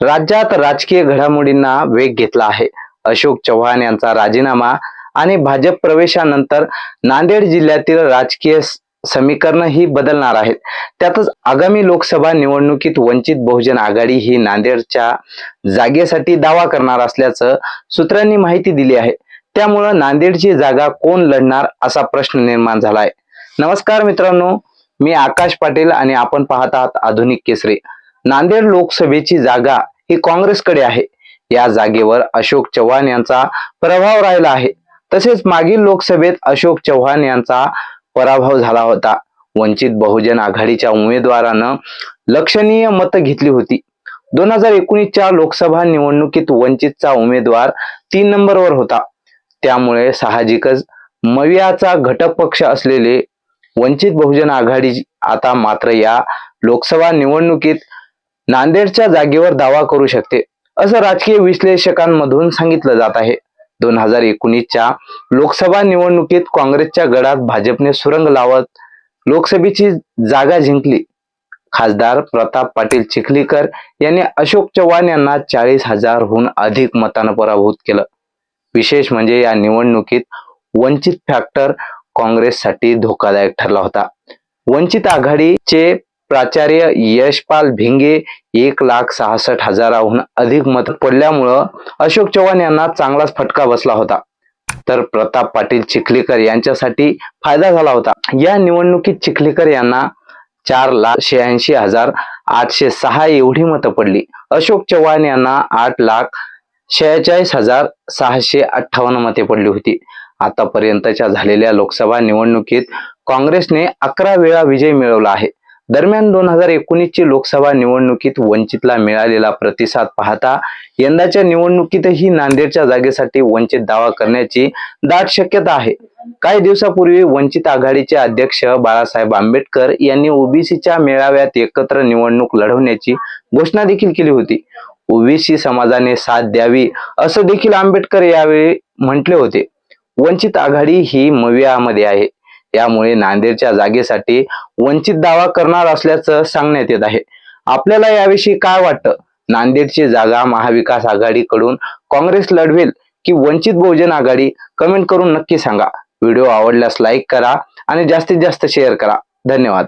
राज्यात राजकीय घडामोडींना वेग घेतला आहे. अशोक चव्हाण यांचा राजीनामा आणि भाजप प्रवेशानंतर नांदेड जिल्ह्यातील राजकीय समीकरण ही बदलणार आहेत. त्यातच आगामी लोकसभा निवडणुकीत वंचित बहुजन आघाडी ही नांदेडच्या जागेसाठी दावा करणार असल्याचं सूत्रांनी माहिती दिली आहे. त्यामुळं नांदेडची जागा कोण लढणार असा प्रश्न निर्माण झाला आहे नमस्कार मित्रांनो मी आकाश पाटील आणि आपण पाहत आहात आधुनिक केसरी. नांदेड लोकसभेची जागा ही काँग्रेसकडे आहे. या जागेवर अशोक चव्हाण यांचा प्रभाव राहिला आहे. तसेच मागील लोकसभेत अशोक चव्हाण यांचा पराभव झाला होता. वंचित बहुजन आघाडीच्या उमेदवारानं लक्षणीय मतं घेतली होती. दोन हजार एकोणीसच्या लोकसभा निवडणुकीत वंचितचा उमेदवार तीन नंबरवर होता. त्यामुळे साहजिकच मवियाचा घटक पक्ष असलेले वंचित बहुजन आघाडी आता मात्र या लोकसभा निवडणुकीत नांदेडच्या जागेवर दावा करू शकते असं राजकीय विश्लेषकांमधून सांगितलं जात आहे. दोन हजार एकोणीसच्या लोकसभा निवडणुकीत काँग्रेसच्या गडात भाजपने सुरंग लावत लोकसभेची जागा जिंकली. खासदार प्रताप पाटील चिखलीकर यांनी अशोक चव्हाण यांना चाळीस हजारहून अधिक मतानं पराभूत केलं. विशेष म्हणजे या निवडणुकीत वंचित फॅक्टर काँग्रेससाठी धोकादायक ठरला होता. वंचित आघाडीचे प्राचार्य यशपाल भिंगे एक लाख सहासष्ट हजाराहून अधिक मत पडल्यामुळं अशोक चव्हाण यांना चांगलाच फटका बसला होता. तर प्रताप पाटील चिखलीकर यांच्यासाठी फायदा झाला होता. या निवडणुकीत चिखलीकर यांना चार लाख शहाऐंशी हजार आठशे सहा एवढी मतं पडली. अशोक चव्हाण यांना आठ लाख शेहेचाळीस हजार सहाशे अठ्ठावन्न मते पडली होती. आतापर्यंतच्या झालेल्या लोकसभा निवडणुकीत काँग्रेसने अकरा वेळा विजय मिळवला आहे. दरम्यान दोन हजार एकोणीसची लोकसभा निवडणुकीत वंचितला मिळालेला प्रतिसाद पाहता यंदाच्या निवडणुकीतही नांदेडच्या जागेसाठी वंचित दावा करण्याची दाट शक्यता आहे. काही दिवसापूर्वी वंचित आघाडीचे अध्यक्ष बाळासाहेब आंबेडकर यांनी ओबीसीच्या मेळाव्यात एकत्र निवडणूक लढवण्याची घोषणा देखील केली होती. ओबीसी समाजाने साथ द्यावी असं देखील आंबेडकर यावेळी म्हटले होते. वंचित आघाडी ही मवियामध्ये आहे. यामुळे नांदेडच्या जागेसाठी वंचित दावा करणार असल्याचं सांगण्यात येत आहे. आपल्याला याविषयी काय वाटतं? नांदेडची जागा महाविकास आघाडीकडून काँग्रेस लढवेल की वंचित बहुजन आघाडी? कमेंट करून नक्की सांगा. व्हिडिओ आवडल्यास लाईक करा आणि जास्तीत जास्त शेअर करा. धन्यवाद.